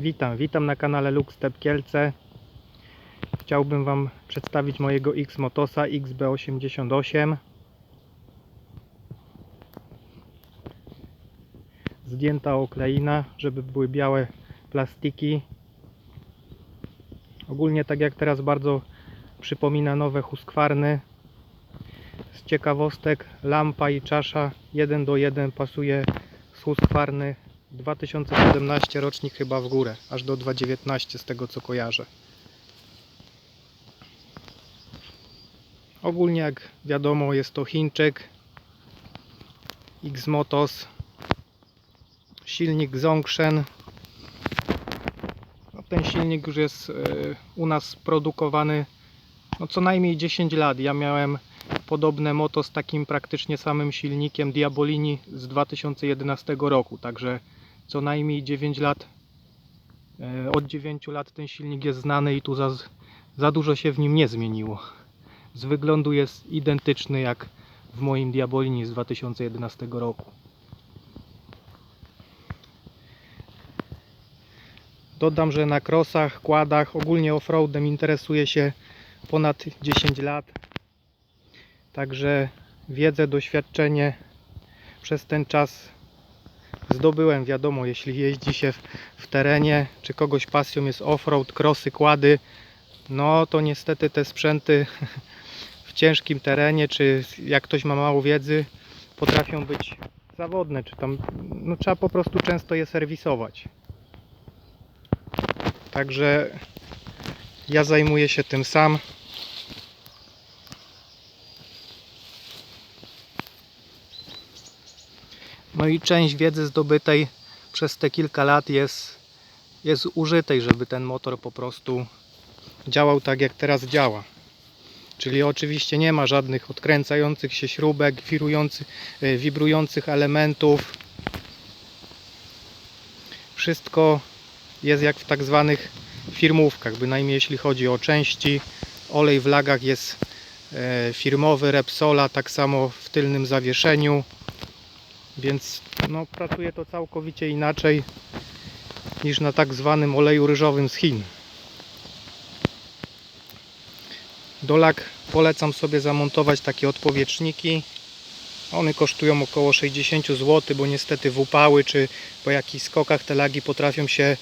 Witam, witam na kanale Lux Step Kielce. Chciałbym Wam przedstawić mojego X-Motosa XB88. Zdjęta okleina, żeby były białe plastiki. Ogólnie tak jak teraz bardzo przypomina nowe Husqvarny. Z ciekawostek lampa i czasza 1 do 1 pasuje z Husqvarny 2017 rocznik chyba w górę, aż do 2019 z tego co kojarzę. Ogólnie jak wiadomo jest to Chińczyk X-Motos silnik Zongshen no, ten silnik już jest e, u nas produkowany no, co najmniej 10 lat ja miałem podobne moto z takim praktycznie samym silnikiem Diabolini z 2011 roku także co najmniej 9 lat. E, Od 9 lat ten silnik jest znany i tu za, za dużo się w nim nie zmieniło. Z wyglądu jest identyczny jak w moim Diabolini z 2011 roku. Dodam, że na krosach, kładach, ogólnie offroadem interesuję się ponad 10 lat. Także wiedzę, doświadczenie przez ten czas zdobyłem, wiadomo, jeśli jeździ się w, w terenie, czy kogoś pasją jest offroad, krosy, kłady, no to niestety te sprzęty w ciężkim terenie, czy jak ktoś ma mało wiedzy, potrafią być zawodne, czy tam, no trzeba po prostu często je serwisować. Także ja zajmuję się tym sam. No i część wiedzy zdobytej przez te kilka lat jest, jest użytej, żeby ten motor po prostu działał tak jak teraz działa. Czyli oczywiście nie ma żadnych odkręcających się śrubek, e, wibrujących elementów. Wszystko jest jak w tak zwanych firmówkach, bynajmniej jeśli chodzi o części. Olej w lagach jest e, firmowy Repsola, tak samo w tylnym zawieszeniu więc no, pracuje to całkowicie inaczej niż na tak zwanym oleju ryżowym z Chin. Do lag polecam sobie zamontować takie odpowietrzniki. One kosztują około 60 zł, bo niestety w upały czy po jakichś skokach te lagi potrafią się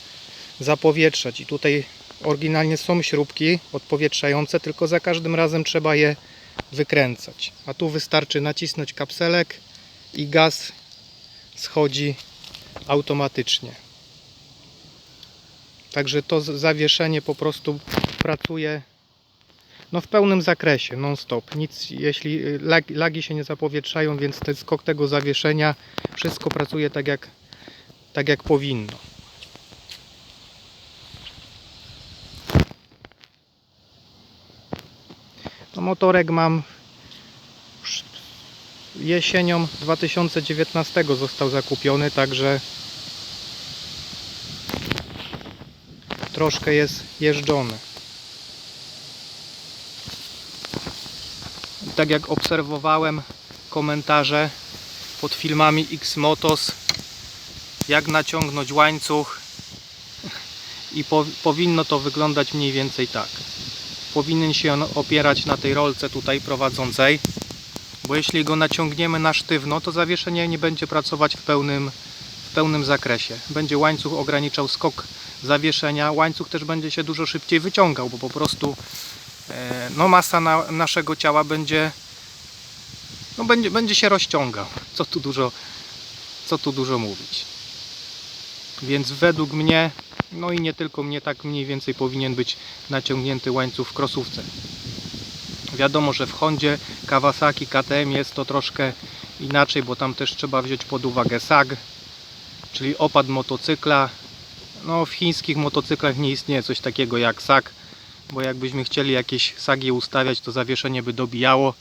zapowietrzać. I tutaj oryginalnie są śrubki odpowietrzające, tylko za każdym razem trzeba je wykręcać. A tu wystarczy nacisnąć kapselek i gaz schodzi automatycznie. Także to zawieszenie po prostu pracuje no w pełnym zakresie, non stop. Nic, jeśli y, lag, lagi się nie zapowietrzają, więc ten skok tego zawieszenia, wszystko pracuje tak jak, tak jak powinno. No motorek mam jesienią 2019 został zakupiony, także troszkę jest jeżdżony. Tak jak obserwowałem komentarze pod filmami X-Motos, jak naciągnąć łańcuch i po, powinno to wyglądać mniej więcej tak. Powinien się on opierać na tej rolce tutaj prowadzącej bo jeśli go naciągniemy na sztywno, to zawieszenie nie będzie pracować w pełnym, w pełnym zakresie. Będzie łańcuch ograniczał skok zawieszenia, łańcuch też będzie się dużo szybciej wyciągał, bo po prostu e, no, masa na, naszego ciała będzie, no, będzie, będzie się rozciągał. Co tu dużo, co tu dużo mówić. Więc według mnie, no i nie tylko mnie, tak mniej więcej powinien być naciągnięty łańcuch w krosówce. Wiadomo, że w Hondzie, Kawasaki, KTM jest to troszkę inaczej, bo tam też trzeba wziąć pod uwagę SAG, czyli opad motocykla. No, w chińskich motocyklach nie istnieje coś takiego jak SAG, bo jakbyśmy chcieli jakieś sagi ustawiać, to zawieszenie by dobijało.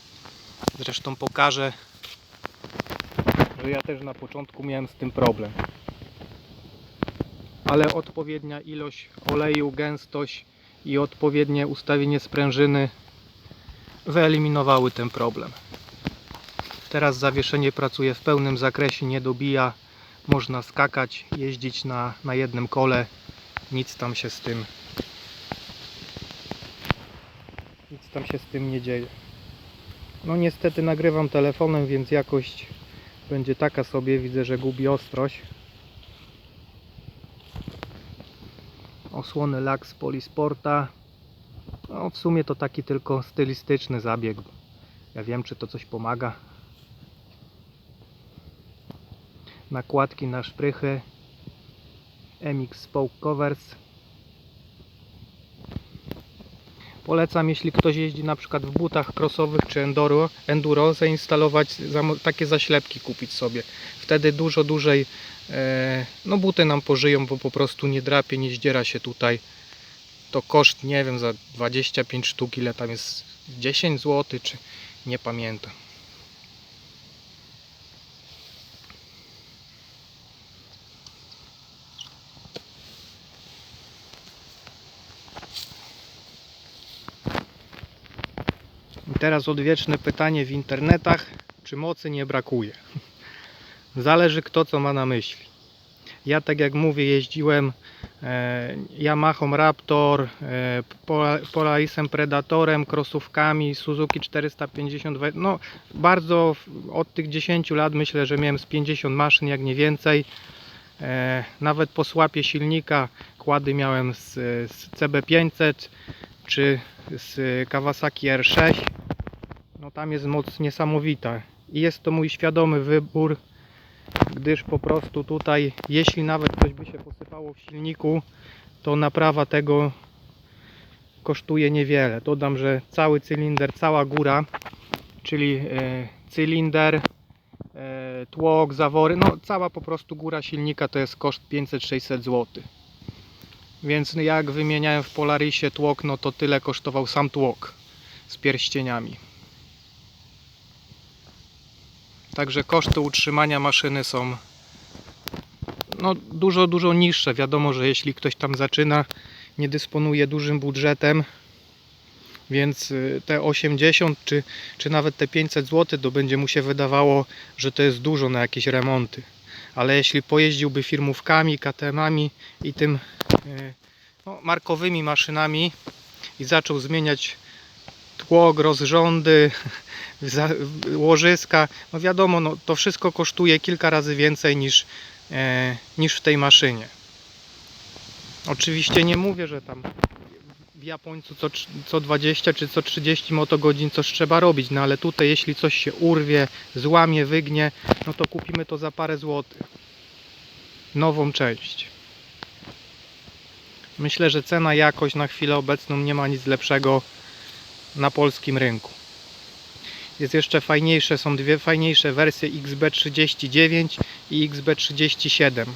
Zresztą pokażę, że ja też na początku miałem z tym problem. Ale odpowiednia ilość oleju, gęstość i odpowiednie ustawienie sprężyny wyeliminowały ten problem. Teraz zawieszenie pracuje w pełnym zakresie, nie dobija. Można skakać, jeździć na, na jednym kole nic tam się z tym nic tam się z tym nie dzieje. No niestety nagrywam telefonem, więc jakość będzie taka sobie. Widzę, że gubi ostrość. Osłony Lux Polisporta. No w sumie to taki tylko stylistyczny zabieg. Ja wiem, czy to coś pomaga. Nakładki na szprychy. MX Spoke Covers. Polecam, jeśli ktoś jeździ na przykład w butach crossowych czy enduro, enduro zainstalować takie zaślepki, kupić sobie. Wtedy dużo dłużej e, no buty nam pożyją, bo po prostu nie drapie, nie zdziera się tutaj. To koszt, nie wiem, za 25 sztuk, ile tam jest, 10 zł, czy nie pamiętam. Teraz odwieczne pytanie w internetach, czy mocy nie brakuje. Zależy kto co ma na myśli. Ja tak jak mówię jeździłem e, Yamaha Raptor, e, Pola- Polarisem Predatorem, krosówkami, Suzuki 450, we- no bardzo od tych 10 lat myślę, że miałem z 50 maszyn, jak nie więcej. E, nawet po słapie silnika kłady miałem z, z CB500 czy z Kawasaki R6. No tam jest moc niesamowita i jest to mój świadomy wybór, gdyż po prostu tutaj, jeśli nawet coś by się posypało w silniku, to naprawa tego kosztuje niewiele. Dodam, że cały cylinder, cała góra, czyli e, cylinder, e, tłok, zawory, no cała po prostu góra silnika to jest koszt 500-600 zł. Więc jak wymieniałem w Polarisie tłok, no to tyle kosztował sam tłok z pierścieniami. Także koszty utrzymania maszyny są no, dużo, dużo niższe. Wiadomo, że jeśli ktoś tam zaczyna, nie dysponuje dużym budżetem, więc y, te 80 czy, czy nawet te 500 zł to będzie mu się wydawało, że to jest dużo na jakieś remonty. Ale jeśli pojeździłby firmówkami, KTM-ami i tym y, no, markowymi maszynami i zaczął zmieniać tłok, rozrządy, łożyska, no wiadomo, no, to wszystko kosztuje kilka razy więcej niż, e, niż w tej maszynie. Oczywiście nie mówię, że tam w Japońcu co, co 20 czy co 30 motogodzin coś trzeba robić, no ale tutaj jeśli coś się urwie, złamie, wygnie, no to kupimy to za parę złotych. Nową część. Myślę, że cena jakość na chwilę obecną nie ma nic lepszego na polskim rynku. Jest jeszcze fajniejsze, są dwie fajniejsze wersje XB39 i XB37,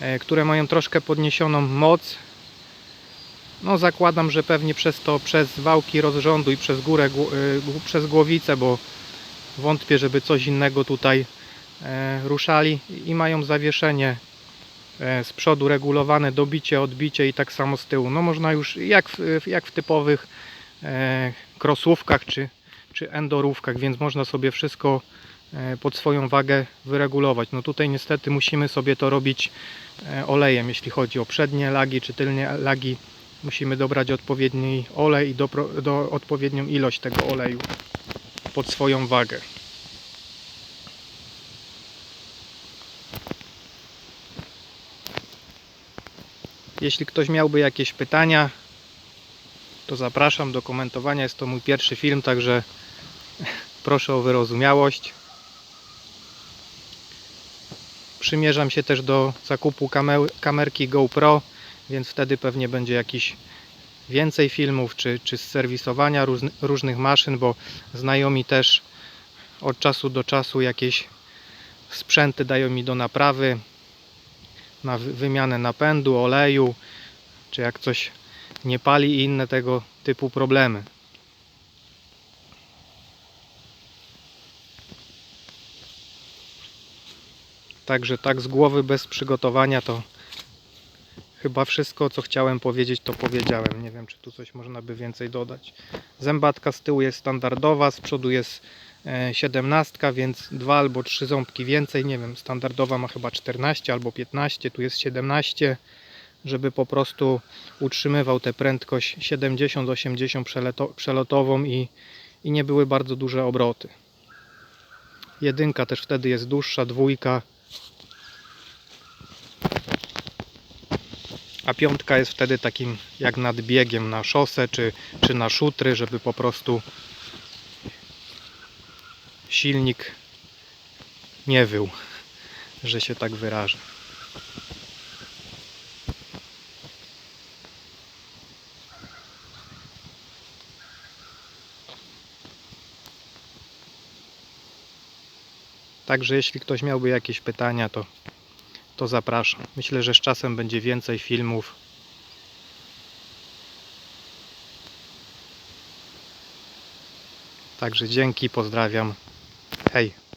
e, które mają troszkę podniesioną moc. No zakładam, że pewnie przez to, przez wałki rozrządu i przez górę, e, przez głowicę, bo wątpię, żeby coś innego tutaj e, ruszali i mają zawieszenie z przodu regulowane dobicie, odbicie i tak samo z tyłu. No można już jak w, jak w typowych e, krosówkach czy, czy endorówkach, więc można sobie wszystko e, pod swoją wagę wyregulować. No tutaj niestety musimy sobie to robić e, olejem, jeśli chodzi o przednie lagi czy tylnie lagi. Musimy dobrać odpowiedni olej i dopro, do, odpowiednią ilość tego oleju pod swoją wagę. Jeśli ktoś miałby jakieś pytania, to zapraszam do komentowania. Jest to mój pierwszy film, także proszę o wyrozumiałość. Przymierzam się też do zakupu kame- kamerki GoPro, więc wtedy pewnie będzie jakiś więcej filmów, czy, czy z serwisowania różn- różnych maszyn, bo znajomi też od czasu do czasu jakieś sprzęty dają mi do naprawy, na wy- wymianę napędu, oleju, czy jak coś nie pali i inne tego typu problemy. Także tak z głowy bez przygotowania to chyba wszystko co chciałem powiedzieć to powiedziałem. Nie wiem czy tu coś można by więcej dodać. Zębatka z tyłu jest standardowa, z przodu jest e, 17, więc dwa albo trzy ząbki więcej. Nie wiem, standardowa ma chyba 14 albo 15, tu jest 17. żeby po prostu utrzymywał tę prędkość 70-80 przeleto- przelotową i, i nie były bardzo duże obroty. Jedynka też wtedy jest dłuższa, dwójka. A piątka jest wtedy takim jak nadbiegiem na szosę czy, czy na szutry, żeby po prostu silnik nie wył, że się tak wyrażę. Także jeśli ktoś miałby jakieś pytania, to, to zapraszam. Myślę, że z czasem będzie więcej filmów. Także dzięki, pozdrawiam. Hej.